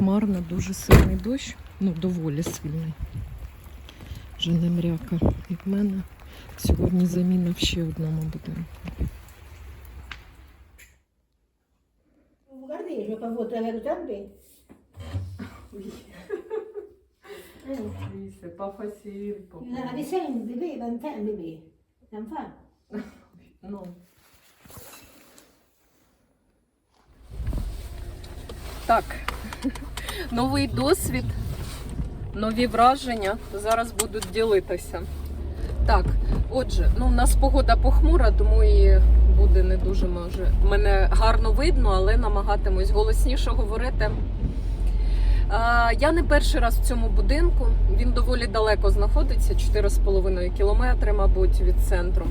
хмарно, дуже сильний дощ, ну доволі сильний. Вже не мряка. І в мене сьогодні заміна в ще одному будинку. Guardi, je peux vous le. Oui, c'est pas facile. Так, новий досвід, нові враження. Зараз будуть ділитися. Так, отже, ну у нас погода похмура, тому і буде не дуже може. Мене гарно видно, але намагатимусь голосніше говорити. Я не перший раз в цьому будинку. Він доволі далеко знаходиться, 4,5 кілометри, мабуть, від центру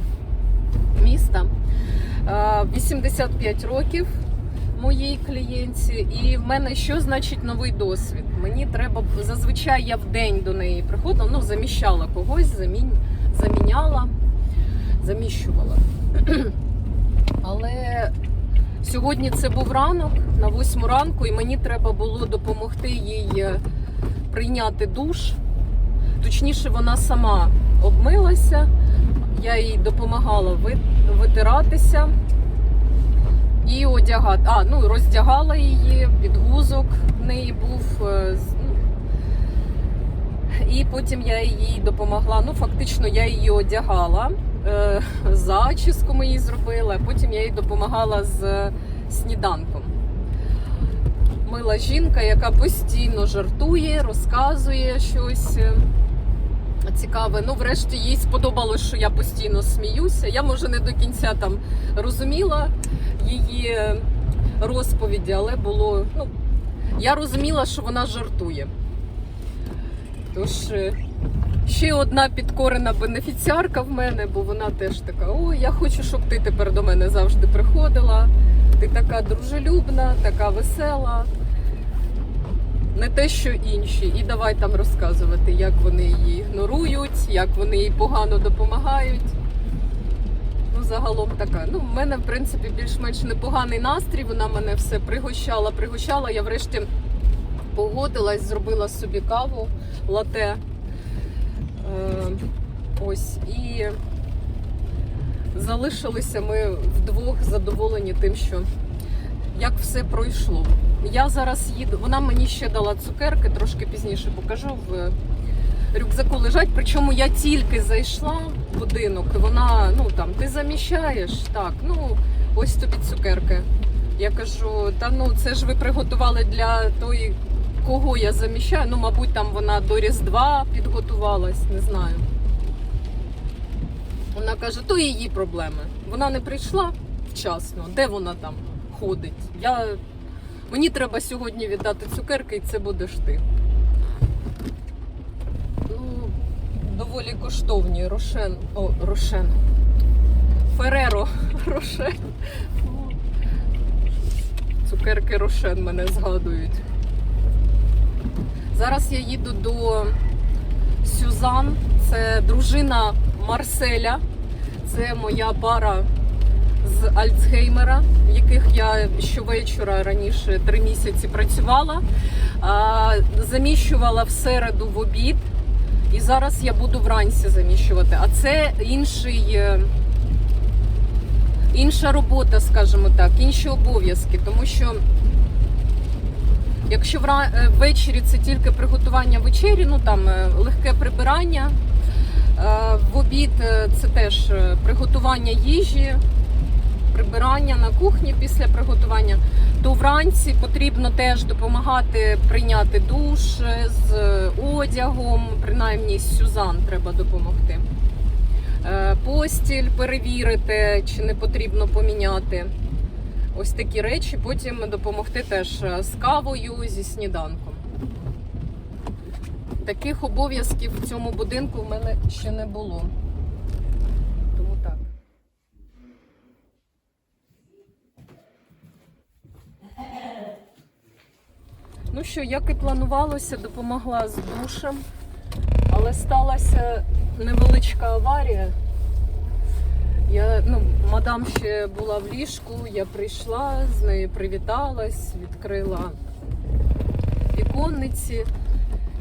міста. Е, 85 років моїй клієнтці, і в мене що значить новий досвід? Мені треба зазвичай я в день до неї приходила, ну заміщала когось, замінь, заміняла, заміщувала. Але сьогодні це був ранок на восьму ранку, і мені треба було допомогти їй е, прийняти душ. Точніше, вона сама обмилася. Я їй допомагала витиратися і одягати. А, ну роздягала її, підгузок в неї був. е, ну, І потім я їй допомогла. Ну, фактично, я її одягала, е, зачіску ми їй зробили, а потім я їй допомагала з сніданком. Мила жінка, яка постійно жартує, розказує щось. Цікаве. Ну, врешті, їй сподобалось, що я постійно сміюся. Я, може, не до кінця там розуміла її е, розповіді, але було. Ну, я розуміла, що вона жартує. Тож, е, ще одна підкорена бенефіціарка в мене, бо вона теж така: о, я хочу, щоб ти тепер до мене завжди приходила. Ти така дружелюбна, така весела. Не те, що інші, і давай там розказувати, як вони її ігнорують, як вони їй погано допомагають. Ну, загалом така. Ну, в мене, в принципі, більш-менш непоганий настрій. Вона мене все пригощала, пригощала. Я врешті погодилась, зробила собі каву, лате. Е, ось. І залишилися ми вдвох задоволені тим, що як все пройшло. Я зараз їду. Вона мені ще дала цукерки, трошки пізніше покажу. В рюкзаку лежать. Причому я тільки зайшла в будинок, і вона, ну там, ти заміщаєш. Так, ну ось тобі цукерки. Я кажу, та ну це ж ви приготували для тої, кого я заміщаю. Ну, мабуть, там вона до Різдва підготувалась, не знаю. Вона каже, то її проблеми. Вона не прийшла вчасно. Де вона там ходить? Я... Мені треба сьогодні віддати цукерки, і це будеш ти. Ну, доволі коштовні. Рошен. О, Рошен. Фереро Рошен. Цукерки Рошен мене згадують. Зараз я їду до Сюзан. Це дружина Марселя. Це моя пара з Альцгеймера, в яких я щовечора раніше три місяці працювала. Заміщувала в середу в обід. І зараз я буду вранці заміщувати. А це інший, е, інша робота, скажімо так, інші обов'язки. Тому що якщо е, ввечері це тільки приготування вечері, ну там е, легке прибирання. В обід це теж приготування їжі, прибирання на кухні після приготування. То вранці потрібно теж допомагати прийняти душ з одягом, принаймні Сюзан треба допомогти. Е, Постіль перевірити, чи не потрібно поміняти. Ось такі речі. Потім допомогти теж е, з кавою, зі сніданком. Таких обов'язків в цьому будинку в мене ще не було. Тому так. Ну що, як і планувалося, допомогла з душем, але сталася невеличка аварія. Я, ну, мадам ще була в ліжку, я прийшла, з нею привіталась, відкрила віконниці.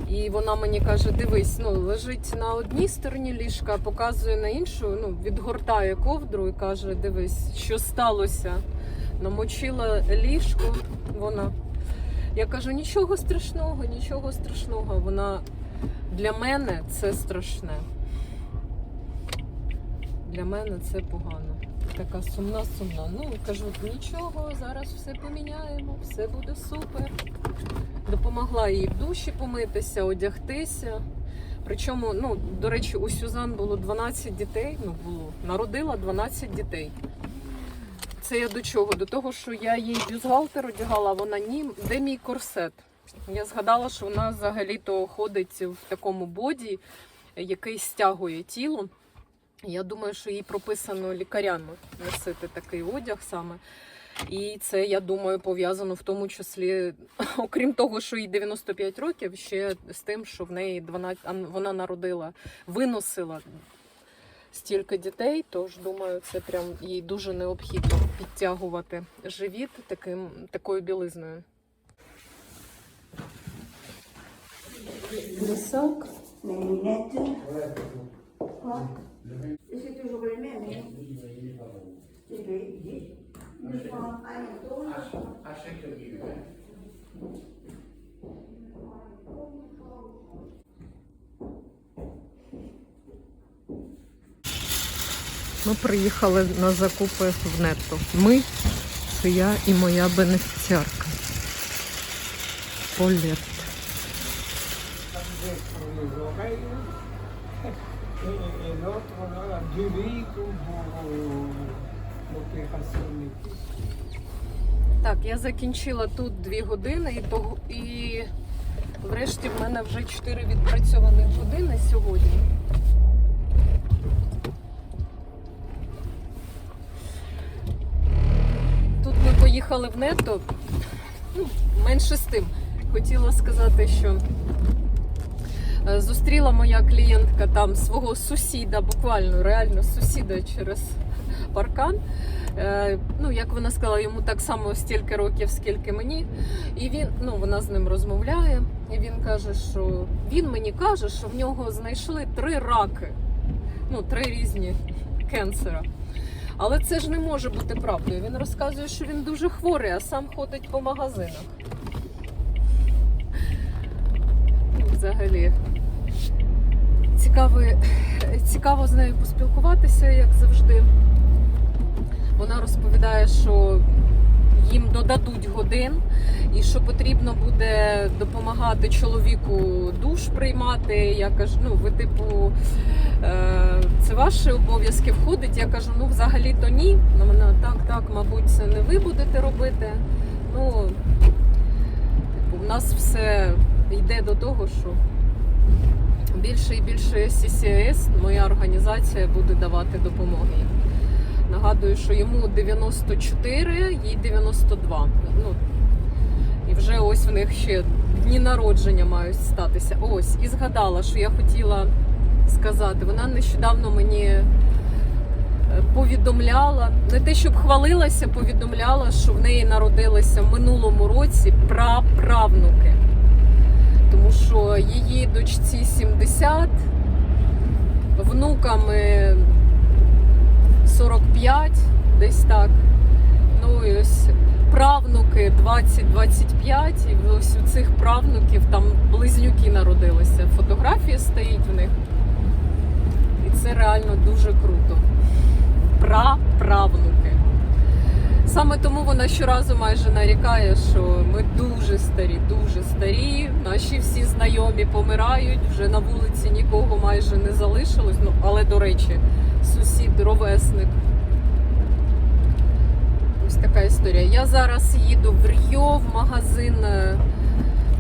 І вона мені каже: дивись, ну лежить на одній стороні ліжка, показує на іншу, ну, відгортає ковдру і каже: дивись, що сталося. Намочила ліжко. Вона. Я кажу, нічого страшного, нічого страшного. Вона для мене це страшне. Для мене це погано. Така сумна, сумна. Ну, кажу, нічого, зараз все поміняємо, все буде супер. Допомогла їй в душі помитися, одягтися. Причому, ну, до речі, у Сюзан було 12 дітей. Ну, було, народила 12 дітей. Це я до чого? До того, що я їй бюстгальтер одягала, вона ні. Де мій корсет? Я згадала, що вона взагалі-то ходить в такому боді, який стягує тіло. Я думаю, що їй прописано лікарями носити такий одяг саме. І це, я думаю, пов'язано в тому числі, окрім того, що їй 95 років, ще з тим, що в неї 12, а, вона народила, виносила стільки дітей. Тож думаю, це прям їй дуже необхідно підтягувати живіт таким, такою білизною. Les lunettes. Quoi C'est Ми приїхали на закупи в нетто. Ми це я і моя бенефіціарка. Полет. Так, я закінчила тут дві години і того і врешті в мене вже чотири відпрацьованих години сьогодні. Тут ми поїхали в нетто. Ну, менше з тим. Хотіла сказати, що е, зустріла моя клієнтка там свого сусіда, буквально реально сусіда через паркан. Е, ну, як вона сказала, йому так само стільки років, скільки мені. І він, ну, вона з ним розмовляє, і він каже, що він мені каже, що в нього знайшли три раки. Ну, три різні кенсера. Але це ж не може бути правдою. Він розказує, що він дуже хворий, а сам ходить по магазинах. Ну, Взагалі. Цікаво, цікаво з нею поспілкуватися, як завжди. Вона розповідає, що їм додадуть годин, і що потрібно буде допомагати чоловіку душ приймати. Я кажу, ну ви типу, е, це ваші обов'язки входить. Я кажу, ну взагалі то ні. Вона так, так, мабуть, це не ви будете робити. Ну, типу, у нас все йде до того, що більше і більше CCS, моя організація, буде давати допомоги. Нагадую, що йому 94, їй 92. Ну, і вже ось в них ще дні народження мають статися. Ось, і згадала, що я хотіла сказати. Вона нещодавно мені е, повідомляла, не те, щоб хвалилася, повідомляла, що в неї народилися в минулому році праправнуки. Тому що її дочці 70, внуками 45, десь так. Ну і ось правнуки 20-25, і ось у цих правнуків там близнюки народилися. Фотографія стоїть в них. І це реально дуже круто. Праправнуки. Саме тому вона щоразу майже нарікає, що ми дуже старі, дуже старі. Наші всі знайомі помирають, вже на вулиці нікого майже не залишилось. Ну, але, до речі, сусід, ровесник. Така історія. Я зараз їду в Ріо в магазин е,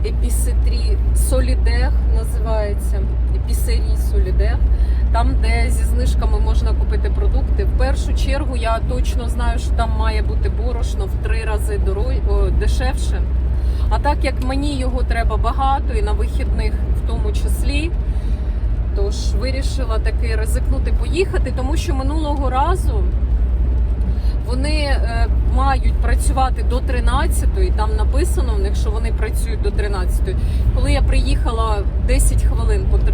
Епісетрі Солідех називається. Епісерій Солідех. Там, де зі знижками можна купити продукти. В першу чергу я точно знаю, що там має бути борошно в три рази дорог... о, дешевше. А так як мені його треба багато і на вихідних в тому числі, тож вирішила таки ризикнути поїхати, тому що минулого разу вони е, мають працювати до 13-ї, там написано в них, що вони працюють до 13-ї. Коли я приїхала 10 хвилин по тр-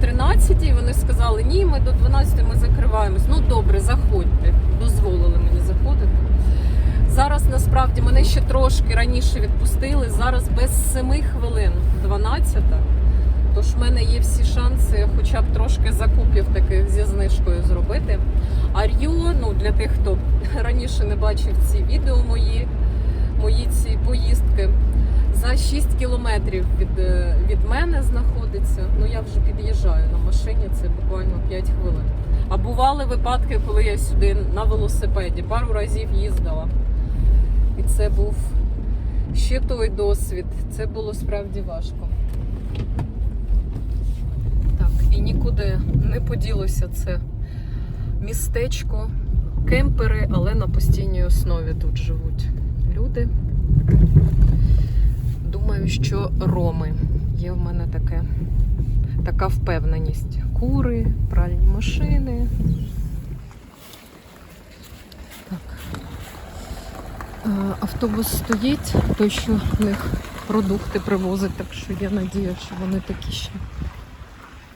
13-й, вони сказали, ні, ми до 12 ми закриваємось. Ну добре, заходьте. Дозволили мені заходити. Зараз насправді мене ще трошки раніше відпустили. Зараз без 7 хвилин 12. Тож в мене є всі шанси, хоча б трошки закупів таких зі знижкою зробити. А Ріо, ну для тих, хто раніше не бачив ці відео мої, мої ці поїздки, за 6 кілометрів від, е, від мене знаходиться. Ну я вже під'їжджаю на машині, це буквально 5 хвилин. А бували випадки, коли я сюди на велосипеді пару разів їздила. І це був ще той досвід. Це було справді важко. Так, і нікуди не поділося це містечко, кемпери, але на постійній основі тут живуть люди. Думаю, що роми. Є в мене таке, така впевненість. Кури, пральні машини. Е, Автобус стоїть, той, що в них продукти привозить, так що я надію, що вони такі ще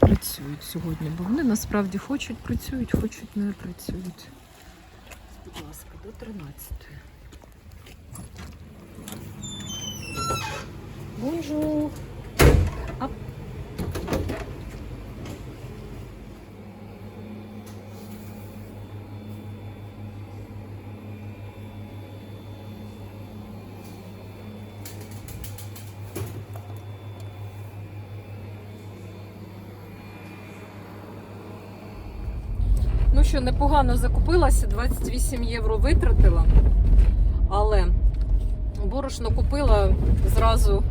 працюють сьогодні, бо вони насправді хочуть працюють, хочуть не працюють. Будь ласка, до 13. Бонжур. Що, непогано закупилася, 28 євро витратила. Але борошно купила зразу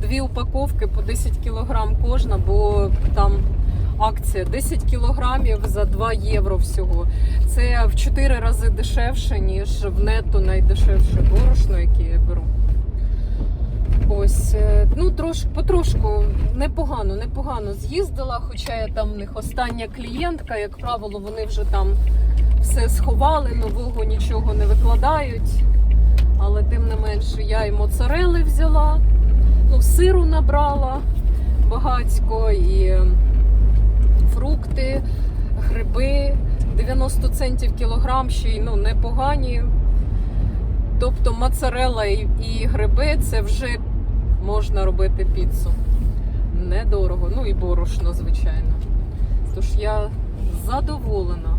дві упаковки по 10 кілограм кожна, бо там акція 10 кілограмів за 2 євро всього. Це в 4 рази дешевше, ніж в нетто найдешевше борошно, яке я беру. Ось, е, ну трошки потрошку непогано, непогано з'їздила, хоча я там в них остання клієнтка, як правило, вони вже там все сховали, нового нічого не викладають. Але тим не менше я і моцарели взяла, ну, сиру набрала багацько, і е, фрукти, гриби, 90 центів кілограм, ще й ну, непогані. Тобто моцарела і, і гриби це вже можна робити піцу. Недорого. Ну і борошно, звичайно. Тож я задоволена.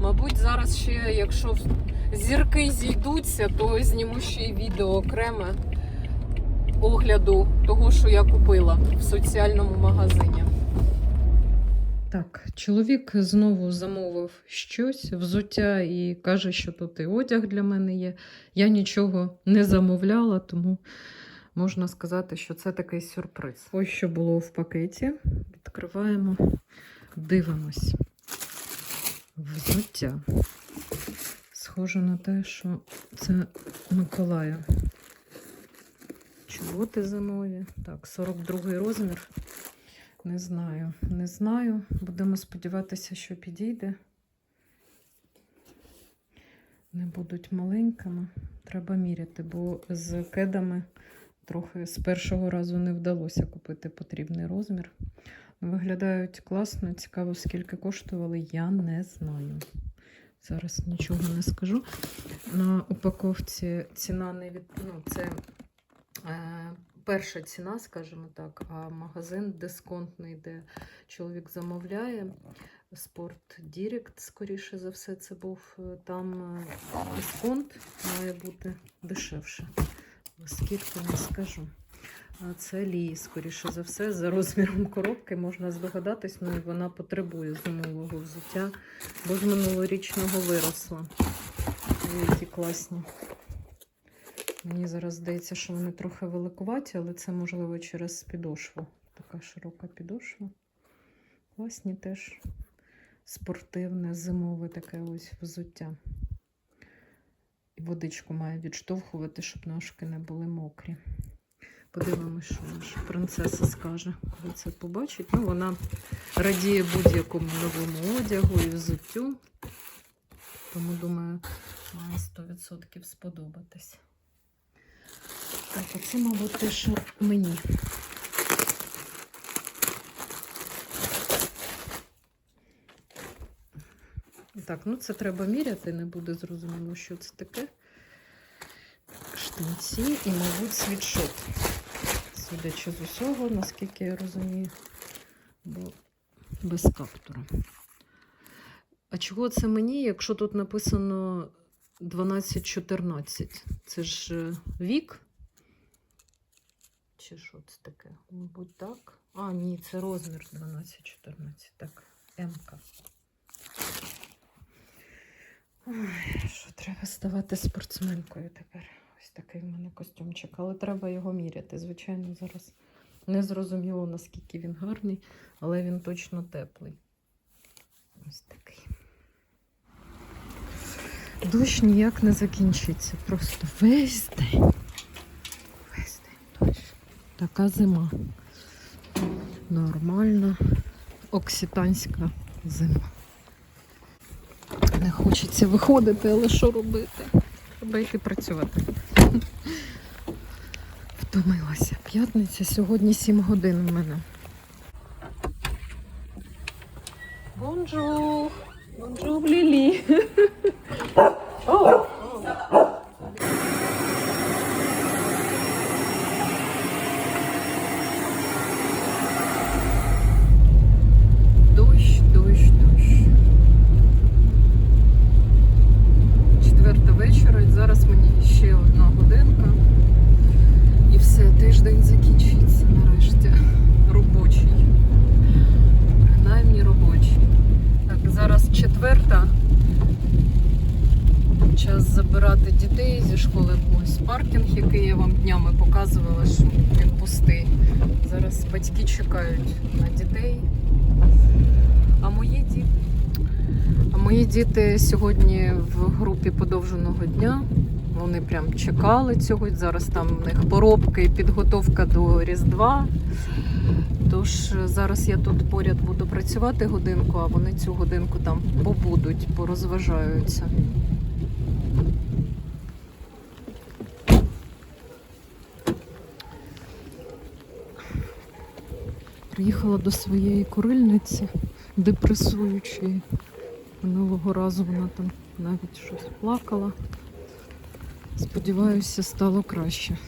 Мабуть, зараз ще, якщо зірки зійдуться, то зніму ще й відео окреме огляду того, що я купила в соціальному магазині. Так, чоловік знову замовив щось, взуття, і каже, що тут і одяг для мене є. Я нічого не замовляла, тому можна сказати, що це такий сюрприз. Ось що було в пакеті. Відкриваємо, дивимось. Взуття. Схоже на те, що це Миколая. Чоботи зимові. Так, 42 розмір. Не знаю, не знаю. Будемо сподіватися, що підійде. Не будуть маленькими. Треба міряти, бо з кедами трохи з першого разу не вдалося купити потрібний розмір. Виглядають класно, цікаво, скільки коштували, я не знаю. Зараз нічого не скажу. На упаковці ціна не від... ну, це е, перша ціна, скажімо так, а магазин дисконтний, де чоловік замовляє. Спорт Дірект, скоріше за все, це був е, там е, дисконт, має бути дешевше. Скільки не скажу. А це лі, скоріше за все, за розміром коробки можна здогадатись, ну і вона потребує зимового взуття, бо з минулорічного виросла. Які класні. Мені зараз здається, що вони трохи великуваті, але це можливо через підошву. Така широка підошва. Класні теж спортивне, зимове таке ось взуття. Водичку має відштовхувати, щоб ножки не були мокрі. Подивимось, що наша принцеса скаже, коли це побачить. Ну, вона радіє будь-якому новому одягу і взуттю. Тому, думаю, Має 100% сподобатись. Так, оце, мабуть, те, що мені. Так, ну це треба міряти, не буде зрозуміло, що це таке. Штанці і, мабуть, світшот. Судячи з усього, наскільки я розумію, бо без каптура. А чого це мені, якщо тут написано 12-14? Це ж е, вік? Чи що це таке? Мабуть, так. А, ні, це розмір 12-14. Так, М-ка. Що треба ставати спортсменкою тепер. Ось такий в мене костюмчик, але треба його міряти. Звичайно, зараз не зрозуміло, наскільки він гарний, але він точно теплий. Ось такий. Дощ ніяк не закінчиться. Просто весь день. Весь день дощ. Така зима. Нормальна окситанська зима. Не хочеться виходити, але що робити? Треба йти працювати. Втомилася. П'ятниця, сьогодні 7 годин у мене. Бонжур! Бонжур, Лілі! О! Дощ, дощ, дощ. Четверта вечора, і зараз мені ще одна годинка. І все, тиждень закінчиться нарешті. Робочий. Принаймні робочий. Так, зараз четверта. Час забирати дітей зі школи. Ось паркінг, який я вам днями показувала, що він пустий. Зараз батьки чекають на дітей. А мої діти. А мої діти сьогодні в групі подовженого дня. Вони прям чекали цього. Зараз там в них поробки і підготовка до Різдва. Тож е, зараз я тут поряд буду працювати годинку, а вони цю годинку там побудуть, порозважаються. Приїхала до своєї курильниці, депресуючої. Минулого разу вона там навіть щось плакала. Сподіваюся, стало краще.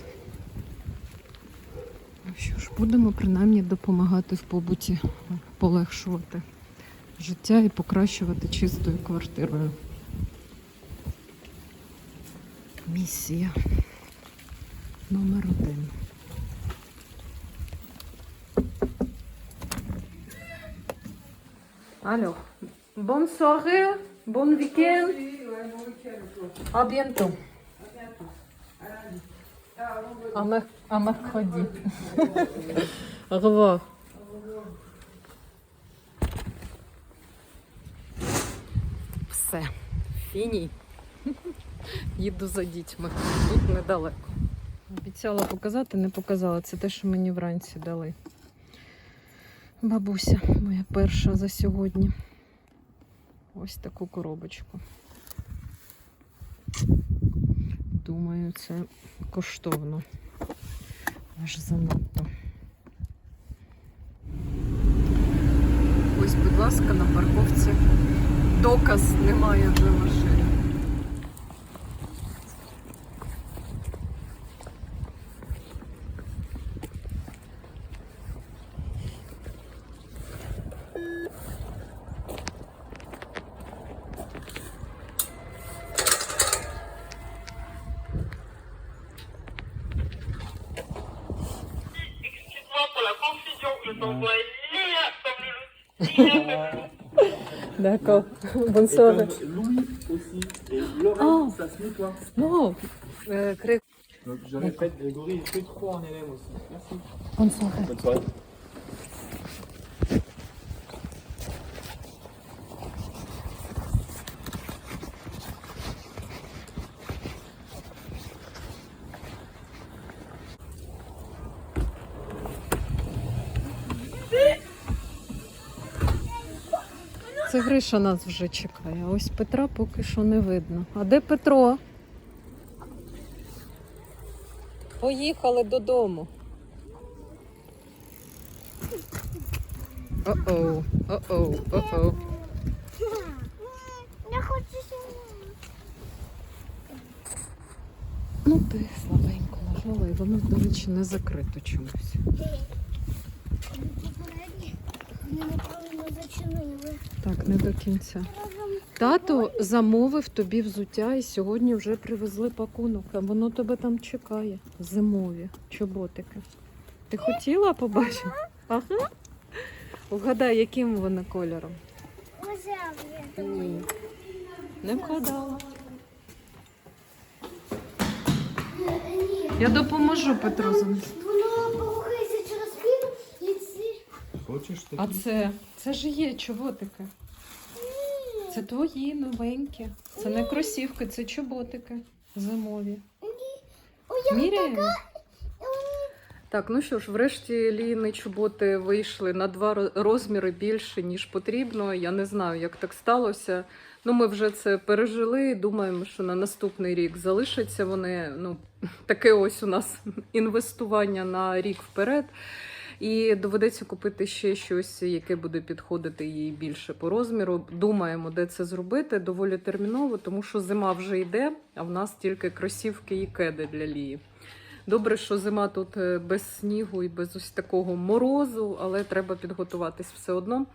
Ну що ж, будемо принаймні допомагати в побуті, полегшувати життя і покращувати чистою квартирою. Місія номер один. Alors, bonne soirée, bon week-end. À bientôt. À, mer- à mercredi. Au revoir. Все, фіній. Їду за дітьми. Тут недалеко. Обіцяла показати, не показала. Це те, що мені вранці дали. Бабуся, моя перша за сьогодні. Ось таку коробочку. Думаю, це коштовно. Аж занадто. Ось, будь ласка, на парковці доказ немає вже машини. D'accord. Bonne soirée. Louis aussi. Et Lorraine, Oh. ça se met quoi Non, euh, Donc je répète, Grégory, il fait trop en élève aussi. Merci. bonne soirée. Bonne soirée. Це Гриша нас вже чекає. А ось Петра поки що не видно. А де Петро? Поїхали додому. О-оу, о-оу, о-оу. Я хочу сюди. Ну ти слабенько нажала, і воно, до речі, не закрито чомусь. Так, не до кінця. Тато замовив тобі взуття і сьогодні вже привезли пакунок, а воно тебе там чекає. Зимові чоботики. Ти хотіла побачити? Ага. Угадай, яким вони кольором? Ні. Не вгадала. Я допоможу Петру занести. Воно порухається через пів і ці. Хочеш А це, це ж є чоботики. Це твої новенькі. Це не кросівки, це чоботики зимові. Міряємо. Так, ну що ж, врешті Ліни чоботи вийшли на два розміри більше, ніж потрібно. Я не знаю, як так сталося. Ну, ми вже це пережили. Думаємо, що на наступний рік залишаться вони. Ну, таке ось у нас інвестування на рік вперед. І доведеться купити ще щось, яке буде підходити їй більше по розміру. Думаємо, де це зробити доволі терміново, тому що зима вже йде, а в нас тільки кросівки і кеди для лії. Добре, що зима тут е, без снігу і без ось такого морозу, але треба підготуватись все одно.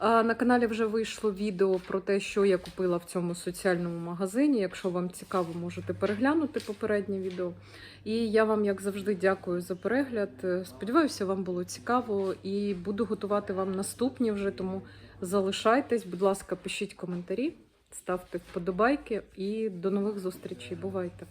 На каналі вже вийшло відео про те, що я купила в цьому соціальному магазині. Якщо вам цікаво, можете переглянути попереднє відео. І я вам, як завжди, дякую за перегляд. Е, Сподіваюся, вам було цікаво і буду готувати вам наступні вже. Тому залишайтесь, будь ласка, пишіть коментарі, ставте вподобайки і до нових зустрічей. Бувайте!